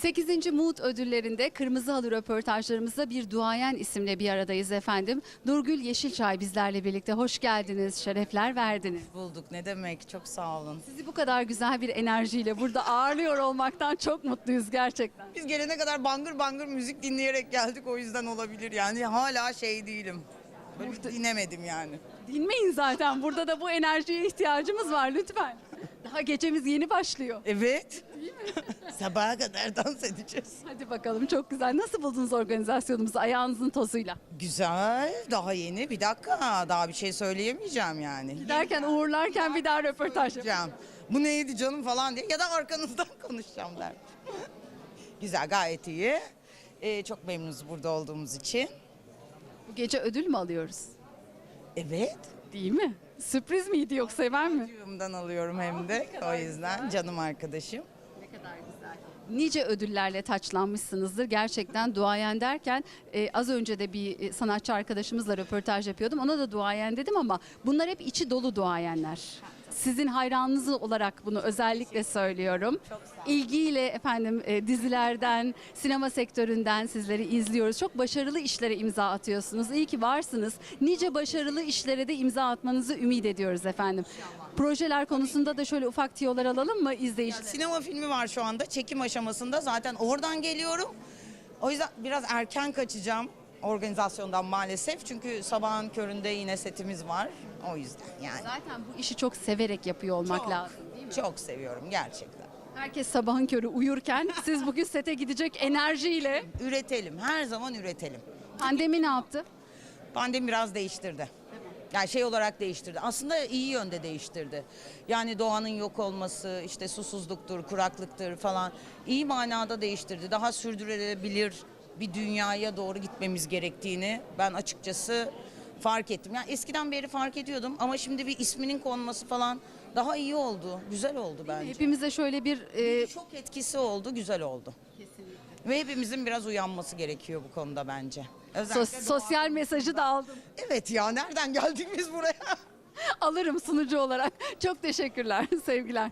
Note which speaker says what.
Speaker 1: 8. Mood ödüllerinde Kırmızı Halı röportajlarımızda bir duayen isimle bir aradayız efendim. Nurgül Yeşilçay bizlerle birlikte hoş geldiniz, şerefler verdiniz.
Speaker 2: Bulduk ne demek çok sağ olun.
Speaker 1: Sizi bu kadar güzel bir enerjiyle burada ağırlıyor olmaktan çok mutluyuz gerçekten.
Speaker 2: Biz gelene kadar bangır bangır müzik dinleyerek geldik o yüzden olabilir yani hala şey değilim. Böyle dinlemedim yani.
Speaker 1: Dinmeyin zaten burada da bu enerjiye ihtiyacımız var lütfen. Daha gecemiz yeni başlıyor.
Speaker 2: Evet. Sabaha kadar dans edeceğiz.
Speaker 1: Hadi bakalım çok güzel. Nasıl buldunuz organizasyonumuzu ayağınızın tozuyla?
Speaker 2: Güzel daha yeni bir dakika daha bir şey söyleyemeyeceğim yani.
Speaker 1: Giderken uğurlarken bir daha röportaj.
Speaker 2: Diyeceğim. Bu neydi canım falan diye ya da arkanızdan konuşacağım der. Güzel gayet iyi. Ee, çok memnunuz burada olduğumuz için.
Speaker 1: Bu gece ödül mü alıyoruz?
Speaker 2: Evet.
Speaker 1: Değil mi? Sürpriz miydi yoksa sever mi?
Speaker 2: Çocuğumdan alıyorum hem de o yüzden canım arkadaşım.
Speaker 1: Kadar güzel. Nice ödüllerle taçlanmışsınızdır. Gerçekten duayen derken e, az önce de bir e, sanatçı arkadaşımızla röportaj yapıyordum. Ona da duayen dedim ama bunlar hep içi dolu duayenler. Sizin hayranınız olarak bunu özellikle söylüyorum. İlgiyle efendim e, dizilerden, sinema sektöründen sizleri izliyoruz. Çok başarılı işlere imza atıyorsunuz. İyi ki varsınız. Nice başarılı işlere de imza atmanızı ümit ediyoruz efendim. Projeler konusunda da şöyle ufak tiyolar alalım mı izleyiciler?
Speaker 2: Sinema filmi var şu anda çekim aşamasında zaten oradan geliyorum. O yüzden biraz erken kaçacağım organizasyondan maalesef. Çünkü sabahın köründe yine setimiz var. O yüzden yani.
Speaker 1: Zaten bu işi çok severek yapıyor olmak
Speaker 2: Çok,
Speaker 1: lazım değil mi?
Speaker 2: Çok seviyorum gerçekten.
Speaker 1: Herkes sabahın körü uyurken siz bugün sete gidecek enerjiyle
Speaker 2: Üretelim her zaman üretelim.
Speaker 1: pandemi ne yaptı?
Speaker 2: Pandemi biraz değiştirdi. Yani şey olarak değiştirdi. Aslında iyi yönde değiştirdi. Yani doğanın yok olması, işte susuzluktur, kuraklıktır falan iyi manada değiştirdi. Daha sürdürülebilir bir dünyaya doğru gitmemiz gerektiğini ben açıkçası fark ettim. Yani eskiden beri fark ediyordum ama şimdi bir isminin konması falan daha iyi oldu. Güzel oldu bence.
Speaker 1: Hepimize şöyle bir e,
Speaker 2: Çok etkisi oldu, güzel oldu. Ve hepimizin biraz uyanması gerekiyor bu konuda bence. Özellikle
Speaker 1: sos- sosyal mesajı da aldım.
Speaker 2: Evet ya nereden geldik biz buraya?
Speaker 1: Alırım sunucu olarak. Çok teşekkürler, sevgiler.